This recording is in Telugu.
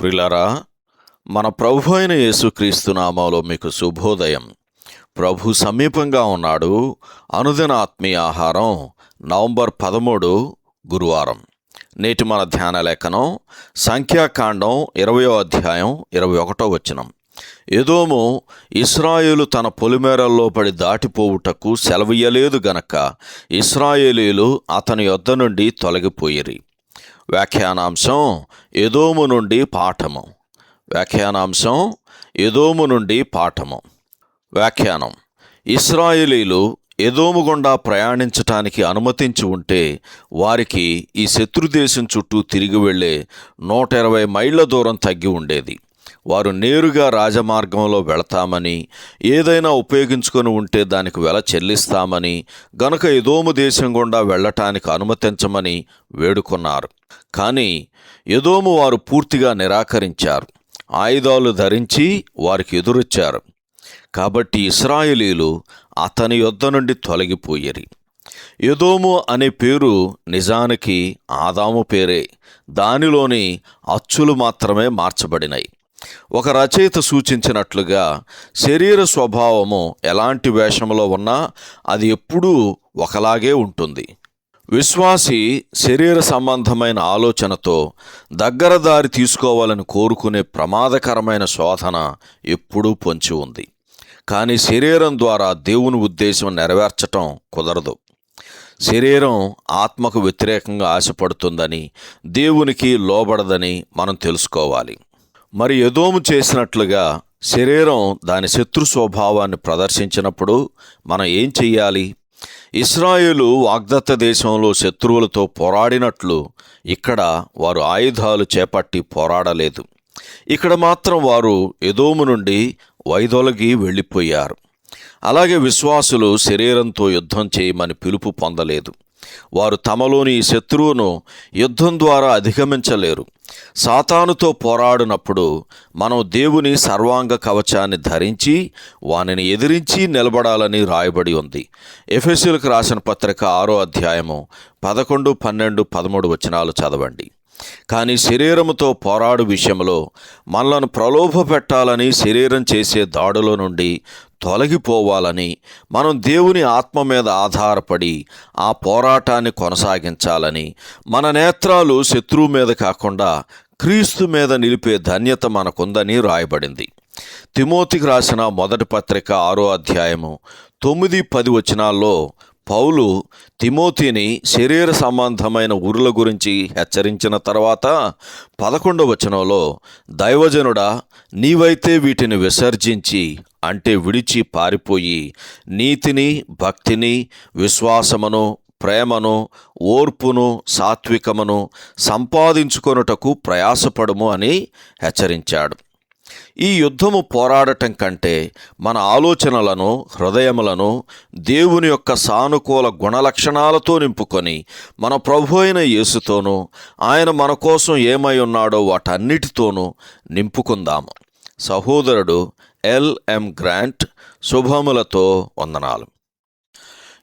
ప్రిలరా మన ప్రభు అయిన యేసుక్రీస్తు నామంలో మీకు శుభోదయం. ప్రభు సమీపంగా ఉన్నాడు. అనుదిన ఆత్మీయ ఆహారం నవంబర్ పదమూడు గురువారం. నేటి మన ధ్యాన లేఖనం సంఖ్యాకాండం ఇరవయో అధ్యాయం ఇరవై ఒకటో వచనం. ఏదోము ఇస్రాయేలు తన పొలిమేరల్లో పడి దాటిపోవుటకు సెలవియ్యలేదు గనక ఇస్రాయేలీలు అతని యొద్ద నుండి తొలగిపోయిరి. వ్యాఖ్యానాంశం ఎదోము నుండి పాఠము. వ్యాఖ్యానాంశం ఎదోము నుండి పాఠము. వ్యాఖ్యానం. ఇస్రాయేలీలు ఎదోము గుండా ప్రయాణించటానికి అనుమతించి ఉంటే వారికి ఈ శత్రుదేశం చుట్టూ తిరిగి వెళ్ళే నూట ఇరవై మైళ్ళ దూరం తగ్గి ఉండేది. వారు నేరుగా రాజమార్గంలో వెళతామని ఏదైనా ఉపయోగించుకొని ఉంటే దానికి వెల చెల్లిస్తామని గనుక ఎదోము దేశం గుండా వెళ్ళటానికి అనుమతించమని వేడుకున్నారు. కానీ ఎదోము వారు పూర్తిగా నిరాకరించారు. ఆయుధాలు ధరించి వారికి ఎదురొచ్చారు. కాబట్టి ఇస్రాయేలీలు అతని యొద్ద నుండి తొలగిపోయేరి. ఎదోము అనే పేరు నిజానికి ఆదాము పేరే. దానిలోని అచ్చులు మాత్రమే మార్చబడినాయి. ఒక రచయిత సూచించినట్లుగా శరీర స్వభావము ఎలాంటి వేషంలో ఉన్నా అది ఎప్పుడూ ఒకలాగే ఉంటుంది. విశ్వాసి శరీర సంబంధమైన ఆలోచనతో దగ్గర దారి తీసుకోవాలని కోరుకునే ప్రమాదకరమైన శోధన ఎప్పుడూ పొంచి ఉంది. కానీ శరీరం ద్వారా దేవుని ఉద్దేశం నెరవేర్చటం కుదరదు. శరీరం ఆత్మకు వ్యతిరేకంగా ఆశపడుతుందని దేవునికి లోబడదని మనం తెలుసుకోవాలి. మరి ఎదోము చేసినట్లుగా శరీరం దాని శత్రు స్వభావాన్ని ప్రదర్శించినప్పుడు మనం ఏం చెయ్యాలి? ఇస్రాయేలు వాగ్దత్త దేశంలో శత్రువులతో పోరాడినట్లు ఇక్కడ వారు ఆయుధాలు చేపట్టి పోరాడలేదు. ఇక్కడ మాత్రం వారు ఎదోము నుండి వైదొలగి వెళ్ళిపోయారు. అలాగే విశ్వాసులు శరీరంతో యుద్ధం చేయమని పిలుపు పొందలేదు. వారు తమలోని ఈ శత్రువును యుద్ధం ద్వారా అధిగమించలేరు. సాతానుతో పోరాడినప్పుడు మనం దేవుని సర్వాంగ కవచాన్ని ధరించి వానిని ఎదిరించి నిలబడాలని రాయబడి ఉంది. ఎఫెసీలకు రాసిన పత్రిక ఆరో అధ్యాయము పదకొండు పన్నెండు పదమూడు వచనాలు చదవండి. కానీ శరీరముతో పోరాడు విషయంలో మనలను ప్రలోభ పెట్టాలని శరీరం చేసే దాడుల నుండి తొలగిపోవాలని మనం దేవుని ఆత్మ మీద ఆధారపడి ఆ పోరాటాన్ని కొనసాగించాలని మన నేత్రాలు శత్రువు మీద కాకుండా క్రీస్తు మీద నిలిపే ధన్యత మనకుందని రాయబడింది. తిమోతికి రాసిన మొదటి పత్రిక ఆరో అధ్యాయము తొమ్మిది పది వచనాల్లో పౌలు తిమోతిని శరీర సంబంధమైన ఊరుల గురించి హెచ్చరించిన తర్వాత పదకొండవ వచనంలో దైవజనుడా నీవైతే వీటిని విసర్జించి అంటే విడిచి పారిపోయి నీతిని భక్తిని విశ్వాసమును ప్రేమను ఓర్పును సాత్వికమును సంపాదించుకొనుటకు ప్రయాసపడము అని హెచ్చరించాడు. ఈ యుద్ధము పోరాడటం కంటే మన ఆలోచనలను హృదయములను దేవుని యొక్క సానుకూల గుణలక్షణాలతో నింపుకొని మన ప్రభు అయిన యేసుతోనూ ఆయన మన కోసం ఏమై ఉన్నాడో వాటన్నిటితోనూ నింపుకుందాము. సహోదరుడు ఎల్ఎం గ్రాంట్ శుభములతో వందనాలు.